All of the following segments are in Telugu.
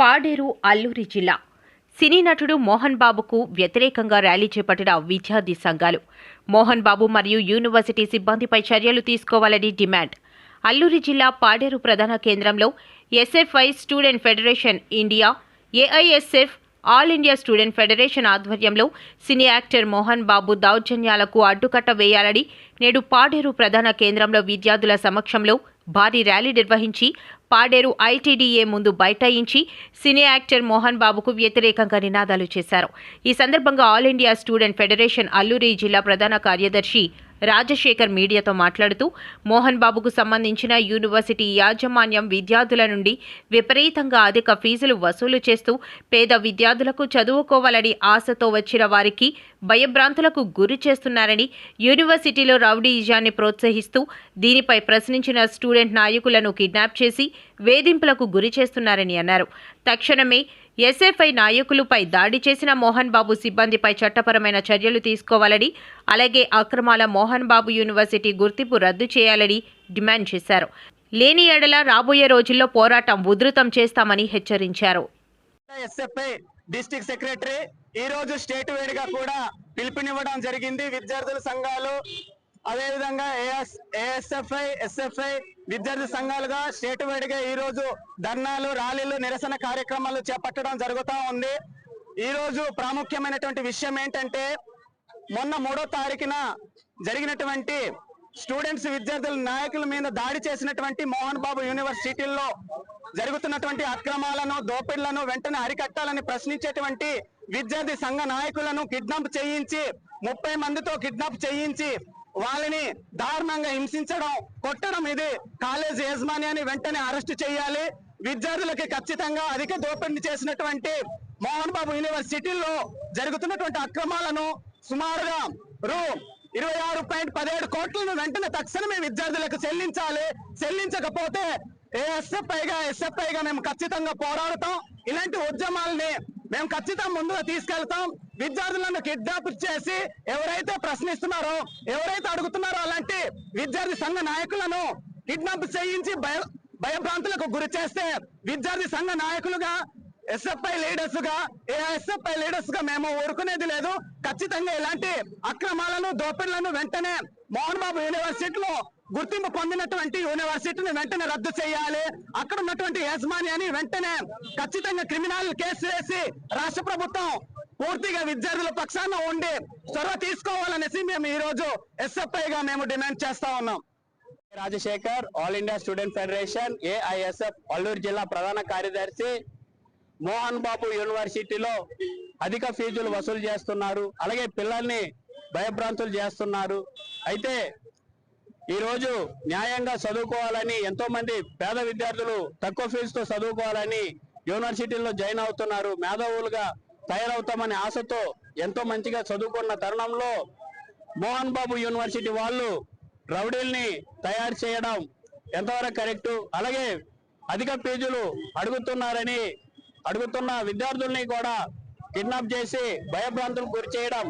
పాడేరు అల్లూరి జిల్లా. సినీ నటుడు మోహన్ బాబుకు వ్యతిరేకంగా ర్యాలీ చేపట్టిన విద్యార్థి సంఘాలు. మోహన్ బాబు మరియు యూనివర్సిటీ సిబ్బందిపై చర్యలు తీసుకోవాలని డిమాండ్. అల్లూరి జిల్లా పాడేరు ప్రధాన కేంద్రంలో SFI student federation India AISF all India student federation ఆధ్వర్యంలో సినీ యాక్టర్ మోహన్ బాబు దౌర్జన్యాలకు అడ్డుకట్ట వేయాలని నేడు పాడేరు ప్రధాన కేంద్రంలో విద్యార్థుల సమక్షంలో భారీ ర్యాలీ నిర్వహించి పాడేరు ఐటీడీఏ ముందు బైఠాయించి సినీ యాక్టర్ మోహన్ బాబుకు వ్యతిరేకంగా నినాదాలు చేశారు. ఈ సందర్భంగా all India student federation Alluri జిల్లా ప్రధాన కార్యదర్శి రాజశేఖర్ మీడియాతో మాట్లాడుతూ మోహన్ బాబుకు సంబంధించిన యూనివర్సిటీ యాజమాన్యం విద్యార్థుల నుండి విపరీతంగా అధిక ఫీజులు వసూలు చేస్తూ పేద విద్యార్థులకు చదువుకోవాలని ఆశతో వచ్చిన వారికి భయభ్రాంతులకు గురి చేస్తున్నారని యూనివర్సిటీలో రౌడీయిజాన్ని ప్రోత్సహిస్తూ దీనిపై ప్రశ్నించిన స్టూడెంట్ నాయకులను కిడ్నాప్ చేసి వేధింపులకు గురి చేస్తున్నారని అన్నారు. తక్షణమే ఎస్ఎఫ్ఐ నాయకులపై దాడి చేసిన మోహన్ బాబు సిబ్బందిపై చట్టపరమైన చర్యలు తీసుకోవాలని అలాగే అక్రమాల మోహన్ బాబు యూనివర్సిటీ గుర్తింపు రద్దు చేయాలని డిమాండ్ చేశారు. లేని ఎడల రాబోయే రోజుల్లో పోరాటం ఉధృతం చేస్తామని హెచ్చరించారు. డిస్టిక్ సెక్రటరీ ఈ రోజు స్టేట్ వేడిగా కూడా పిలుపునివ్వడం జరిగింది. విద్యార్థుల సంఘాలు అదే విధంగా ఏఎస్ ఏఎస్ఎఫ్ఐ ఎస్ఎఫ్ఐ విద్యార్థి సంఘాలుగా స్టేట్ వైడ్గా ఈ రోజు ధర్నాలు ర్యాలీలు నిరసన కార్యక్రమాలు చేపట్టడం జరుగుతూ ఉంది. ఈ రోజు ప్రాముఖ్యమైనటువంటి విషయం ఏంటంటే మొన్న మూడో తారీఖున జరిగినటువంటి స్టూడెంట్స్ విద్యార్థుల నాయకుల మీద దాడి చేసినటువంటి మోహన్ బాబు యూనివర్సిటీల్లో జరుగుతున్నటువంటి అక్రమాలను దోపిడులను వెంటనే అరికట్టాలని ప్రశ్నించేటువంటి విద్యార్థి సంఘ నాయకులను కిడ్నాప్ చేయించి ముప్పై మందితో కిడ్నాప్ చేయించి వాళ్ళని దారుణంగా హింసించడం కొట్టడం ఇది కాలేజ్ యాజమాన్యాన్ని వెంటనే అరెస్ట్ చేయాలి. విద్యార్థులకి ఖచ్చితంగా అధిక దోపిడీ చేసినటువంటి మోహన్ బాబు యూనివర్సిటీల్లో జరుగుతున్నటువంటి అక్రమాలను సుమారుగా రూ. ఇరవై ఆరు పాయింట్ పదిహేడు కోట్లను వెంటనే తక్షణమే విద్యార్థులకు చెల్లించాలి. చెల్లించకపోతే ఏ ఎస్ఎఫ్ఐగా ఎస్ఎఫ్ఐగా మేము ఖచ్చితంగా పోరాడతాం. ఇలాంటి ఉద్యమాలని మేము ఖచ్చితంగా ముందుగా తీసుకెళ్తాం. విద్యార్థులను కిడ్నాప్ చేసి ఎవరైతే ప్రశ్నిస్తున్నారో ఎవరైతే అడుగుతున్నారో అలాంటి విద్యార్థి సంఘ నాయకులను కిడ్నాప్ చేయించి భయ భయభ్రాంతులకు గురి చేస్తే విద్యార్థి సంఘ నాయకులుగా ఎస్ఎఫ్ఐ లీడర్స్గా ఎస్ఎఫ్ఐ లీడర్స్గా మేము ఊరుకునేది లేదు. ఖచ్చితంగా ఇలాంటి అక్రమాలను దోపిడులను వెంటనే మోహన్ బాబు యూనివర్సిటీలో గుర్తింపు పొందినటువంటి యూనివర్సిటీని వెంటనే రద్దు చేయాలి. అక్కడ ఉన్నటువంటి అని వెంటనే ఖచ్చితంగా క్రిమినల్ కేసు వేసి రాష్ట్ర ప్రభుత్వం పూర్తిగా విద్యార్థుల పక్షాన ఉండి చొరవ తీసుకోవాలనేసి మేము ఈ రోజు ఎస్ఎఫ్ఐ గా మేము డిమాండ్ చేస్తా ఉన్నాం. Rajasekhar all India student federation AISF Alluru జిల్లా ప్రధాన కార్యదర్శి మోహన్ బాబు యూనివర్సిటీలో అధిక ఫీజులు వసూలు చేస్తున్నారు. అలాగే పిల్లల్ని భయభ్రాంతులు చేస్తున్నారు. అయితే ఈ రోజు న్యాయంగా చదువుకోవాలని ఎంతో మంది పేద విద్యార్థులు తక్కువ ఫీజుతో చదువుకోవాలని యూనివర్సిటీల్లో జాయిన్ అవుతున్నారు. మేధావులుగా తయారవుతామనే ఆశతో ఎంతో మంచిగా చదువుకున్న తరుణంలో మోహన్ బాబు యూనివర్సిటీ వాళ్ళు రౌడీల్ని తయారు చేయడం ఎంతవరకు కరెక్టు? అలాగే అధిక ఫీజులు అడుగుతున్నారని అడుగుతున్న విద్యార్థుల్ని కూడా కిడ్నాప్ చేసి భయభ్రాంతులు గురి చేయడం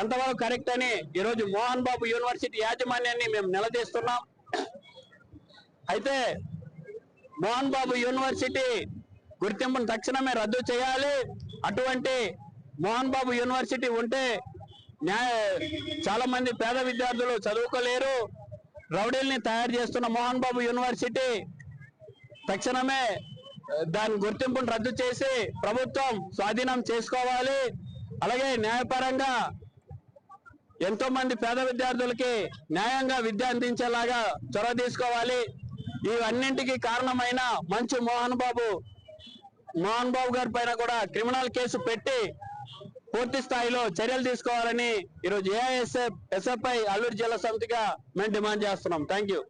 ఎంతవరకు కరెక్ట్ అని ఈరోజు మోహన్ బాబు యూనివర్సిటీ యాజమాన్యాన్ని మేము నిలదీస్తున్నాం. అయితే మోహన్ బాబు యూనివర్సిటీ గుర్తింపును తక్షణమే రద్దు చేయాలి. అటువంటి మోహన్ బాబు యూనివర్సిటీ ఉంటే న్యాయ చాలా మంది పేద విద్యార్థులు చదువుకోలేరు. రౌడీల్ని తయారు చేస్తున్న మోహన్ బాబు యూనివర్సిటీ తక్షణమే దాని గుర్తింపును రద్దు చేసి ప్రభుత్వం స్వాధీనం చేసుకోవాలి. అలాగే న్యాయపరంగా ఎంతో మంది పేద విద్యార్థులకి న్యాయంగా విద్య అందించేలాగా చొరవ తీసుకోవాలి. ఇవన్నింటికి కారణమైన మంచు మోహన్ బాబు. మోహన్ బాబు గారి పైన కూడా క్రిమినల్ కేసు పెట్టి పూర్తి స్థాయిలో చర్యలు తీసుకోవాలని ఈరోజు ఏఐఎస్ఎఫ్ ఎస్ఎఫ్ఐ అల్లూరు జిల్లా సమితిగా మేము డిమాండ్ చేస్తున్నాం. Thank you